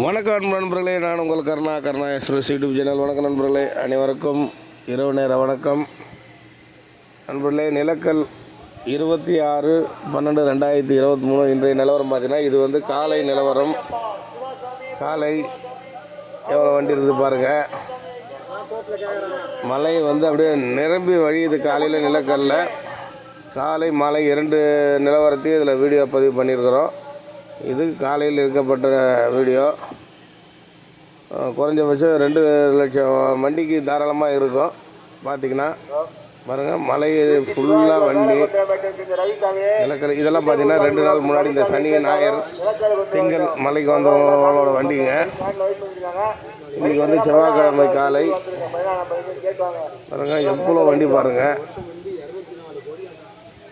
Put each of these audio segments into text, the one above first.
வணக்கம் அன்பு நண்பர்களே நான் உங்கள் கருணா கருணா எஸ்ரோஸ் யூடியூப் சேனல் வணக்கம் நண்பர்களே அனைவருக்கும் இரவு நேர வணக்கம். நண்பர்களே நிலக்கல் இருபத்தி ஆறு பன்னெண்டு ரெண்டாயிரத்தி இருபத்தி மூணு இன்றைய நிலவரம் பார்த்தீங்கன்னா இது வந்து காலை நிலவரம். காலை எவ்வளோ வண்டி இருக்குது பாருங்கள் மழை வந்து அப்படியே நிரம்பி வழியுது காலையில் நிலக்கல்ல. காலை மலை இரண்டு நிலவரத்தையும் இதில் வீடியோ பதிவு பண்ணியிருக்கிறோம். இது காலையில் இருக்கப்பட்ட வீடியோ. குறைஞ்சபட்சம் ரெண்டு லட்சம் வண்டிக்கு தாராளமாக இருக்கும். பார்த்திங்கன்னா பாருங்கள் மலை ஃபுல்லாக வண்டி. நிலக்கரி இதெல்லாம் பார்த்தீங்கன்னா ரெண்டு நாள் முன்னாடி இந்த சனி ஞாயிறு திங்கள் மலைக்கு வந்தவங்களோட வண்டிங்க. இன்றைக்கி வந்து செவ்வாய்க்கிழமை காலை. பாருங்க எவ்வளோ வண்டி பாருங்கள்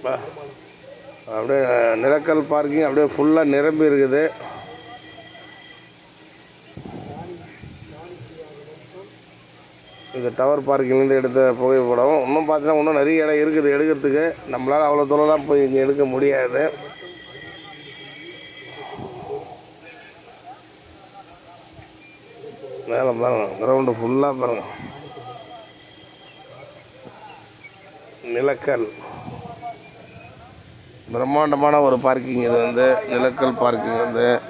பா- அப்படியே நிலக்கல் பார்க்கிங் அப்படியே ஃபுல்லாக நிரம்பி இருக்குது. இது டவர் பார்க்கிங்லேருந்து எடுத்த புகைப்படம். இன்னும் பார்த்தீங்கன்னா இன்னும் நிறைய இடம் இருக்குது எடுக்கிறதுக்கு. நம்மளால் அவ்வளோ தூரம்லாம் போய் இங்கே எடுக்க முடியாது. மேலே பாருங்க கிரவுண்டு ஃபுல்லாக பாருங்கள் நிலக்கல். பிரம்மாண்டமான ஒரு பார்க்கிங் இது வந்து. நிலக்கல் பார்க்கிங் வந்து.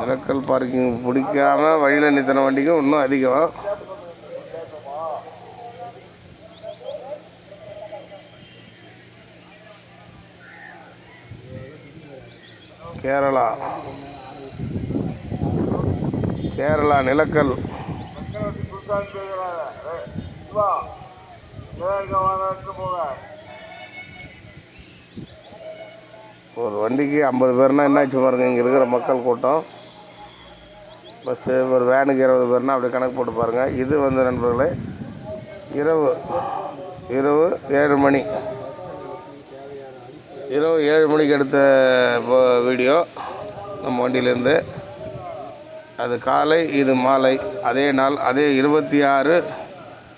நிலக்கல் பார்க்கிங் பிடிக்காம வழியில் நிறுத்தின வண்டிக்கும் இன்னும் அதிகம். கேரளா. கேரளா நிலக்கல். ஒரு வண்டிக்கு ஐம்பது பேர்னா என்னாச்சு பாருங்க இங்கே இருக்கிற மக்கள் கூட்டம். பஸ்ஸு ஒரு வேனுக்கு இருபது பேர்னால் அப்படி கணக்கு போட்டு பாருங்கள் இது வந்து நண்பர்களே இரவு இரவு ஏழு மணி. இரவு ஏழு மணிக்கு எடுத்த வீடியோ நம்ம வண்டியிலேருந்து. அது காலை இது மாலை. அதே நாள் அதே இருபத்தி ஆறு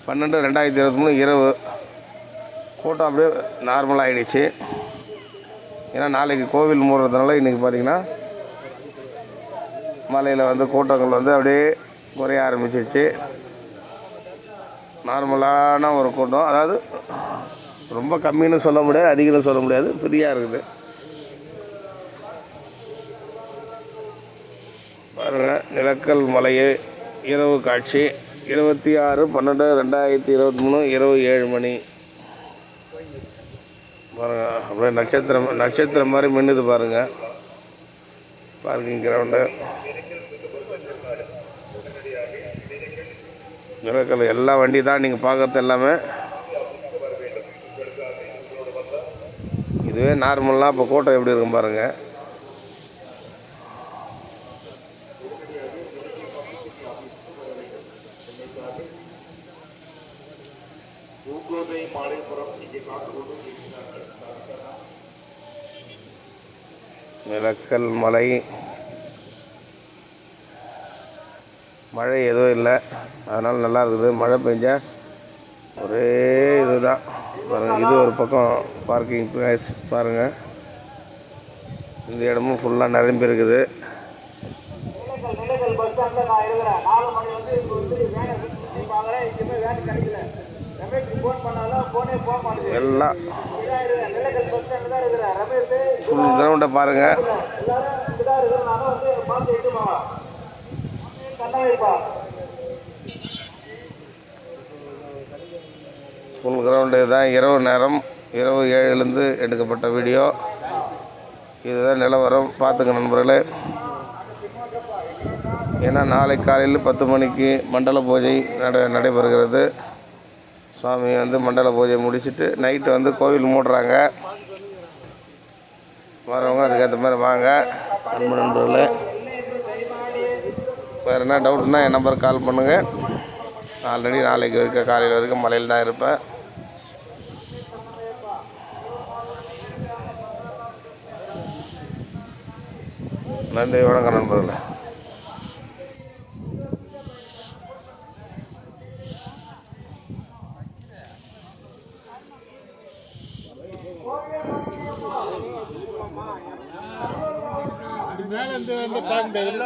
பன்னெண்டு ரெண்டாயிரத்தி இருபத்தி மூணு இரவு. கூட்டம் அப்படியே நார்மலாகிடுச்சு ஏன்னா நாளைக்கு கோவில் மூடுறதுனால இன்றைக்கி பார்த்திங்கன்னா மலையில் வந்து கூட்டங்கள் வந்து அப்படியே குறைய ஆரம்பிச்சிருச்சு. நார்மலான ஒரு கூட்டம். அதாவது ரொம்ப கம்மின்னு சொல்ல முடியாது அதிகம்னு சொல்ல முடியாது ஃப்ரீயாக இருக்குது. பாருங்கள் நிலக்கல் மலையே இரவு காட்சி. இருபத்தி ஆறு பன்னெண்டு ரெண்டாயிரத்தி இருபத்தி மூணு இரவு ஏழு மணி. பாருங்கள் அப்படியே நட்சத்திரம் நட்சத்திரம் மாதிரி மின்னுது பாருங்கள் பார்க்கிங் கிரவுண்டு நிலக்கல் எல்லா வண்டி தான் நீங்கள் பார்க்கறது எல்லாமே. இதுவே நார்மலாக இப்போ கூட்டம் எப்படி இருக்கும் பாருங்கள் நிலக்கல் மலை. மழை எதுவும் இல்லை. அதனால் நல்லா இருக்குது. மழை பெஞ்சா ஒரே இதுதான். பாருங்கள் இது ஒரு பக்கம் பார்க்கிங் பிளேஸ் பாருங்கள் இந்த இடமும் ஃபுல்லாக நிரம்பி இருக்குது. பார்த்து எட்டு போவா கண்டாயிருப்பா ஃபுல் கிரவுண்டு தான் இரவு நேரம். இரவு ஏழுலேருந்து எடுக்கப்பட்ட வீடியோ இதுதான் நிலவரம். பார்த்துங்க நண்பர்களே. ஏன்னா நாளை காலையில் பத்து மணிக்கு மண்டல பூஜை நட நடைபெறுகிறது. சுவாமி வந்து மண்டல பூஜை முடிச்சுட்டு நைட்டு வந்து கோவில் மூடுறாங்க. வரவங்க அதுக்கேற்ற மாதிரி வாங்க. அன்பு நண்பர்களே வேறு என்ன டவுட்னா என் நம்பருக்கு கால் பண்ணுங்கள் ஆல்ரெடி நாளைக்கு வரைக்கும் காலையில் வரைக்கும் மலையில் தான் இருப்பேன். நன்றி வணக்கம் நண்பர்களே. மேல இருந்து வந்து பார்க்க முடியாதுல்ல?